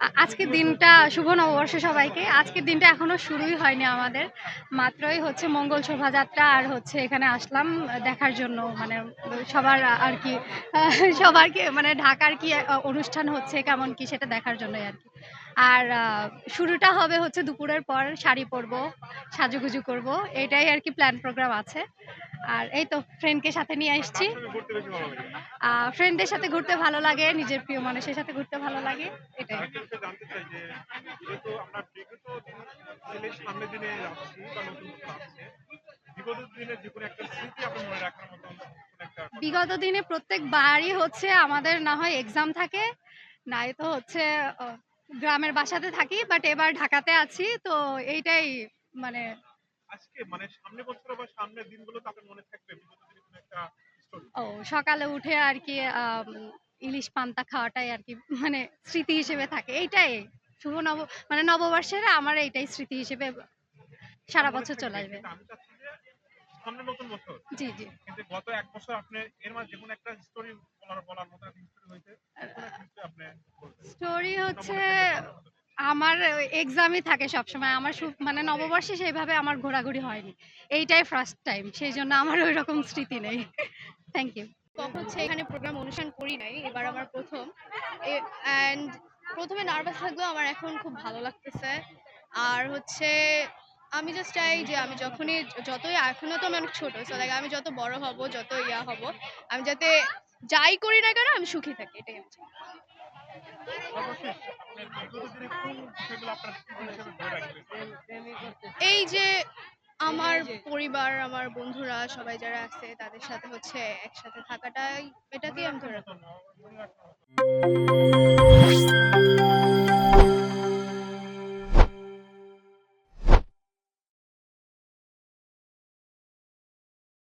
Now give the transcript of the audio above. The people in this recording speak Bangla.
আ- আজকের দিনটা শুভ নববর্ষ সবাইকে। আজকের দিনটা এখনও শুরুই হয়নি আমাদের। মাত্রই হচ্ছে মঙ্গল শোভাযাত্রা আর হচ্ছে এখানে আসলাম দেখার জন্য। মানে সবার আর কি সবারকে মানে ঢাকার কি অনুষ্ঠান হচ্ছে, কেমন কি সেটা দেখার জন্যই আর কি। আর শুরুটা হবে হচ্ছে দুপুরের পর শাড়ি পরবো সাজুগুজু করব এটাই আর কি প্ল্যান প্রোগ্রাম আছে। আর এই তো ফ্রেন্ডকে সাথে নিয়ে আসছি। ফ্রেন্ডদের সাথে ঘুরতে ভালো লাগে নিজের প্রিয় মানুষের সাথে ঘুরতে ভালো লাগে এটাই। বিগত দিনে যাচ্ছি বা নতুন বছর আসছে বিগত দিনের যে কোনো একটা স্মৃতি আপনি রাখার মতন কোনো একটা বিগত দিনে প্রত্যেকবারই হচ্ছে আমাদের না হয় এক্সাম থাকে নাই তো হচ্ছে গ্রামের বাসাতে থাকি বাট এবার ঢাকাতে আছি তো এইটাই মানে আজকে মানে সামনে বছর বা সামনের দিনগুলো তো মনে থাকবে? কোনো একটা ও সকালে উঠে আর কি ইলিশ পান্তা খাওয়াটাই আর কি মানে স্মৃতি হিসেবে থাকে। এইটাই শুভ নব মানে নববর্ষের আমার এইটাই স্মৃতি হিসেবে সারা বছর চলে আসবে। আমি চাচ্ছি যে সামনে নতুন বছর। জি জি। কিন্তু গত এক বছর আপনি এর মাঝে যেকোনো একটা স্টোরি বলার বলার মতো একটা স্টোরি হয়েছে কোনো একটা history আপনি বলবেন। স্টোরি হচ্ছে। আমার এক্সামই থাকে সবসময়। আমার মানে নববর্ষে সেইভাবে আমার ঘোরাঘুরি হয়নি। এইটাই ফার্স্ট টাইম সেই জন্য আমার ওই রকম স্মৃতি নেই। থ্যাংক ইউ কখন হচ্ছে এখানে প্রোগ্রাম অনুষ্ঠান করি নাই, এবার আমার প্রথম। অ্যান্ড প্রথমে নার্ভাস থাকলেও আমার এখন খুব ভালো লাগতেছে। আর হচ্ছে আমি জাস্ট চাই যে আমি যখনই, যতই, এখনও তো আমি অনেক ছোট সো লাইক আমি যত বড় হব, যত ইয়া হব, আমি যাতে যাই করি না কেন আমি সুখী থাকি, এটাই আমি এই যে আমার পরিবার, আমার বন্ধুরা সবাই যারা আছে, তাদের সাথে হচ্ছে একসাথে থাকাটাই এটাকেই আমি ধরে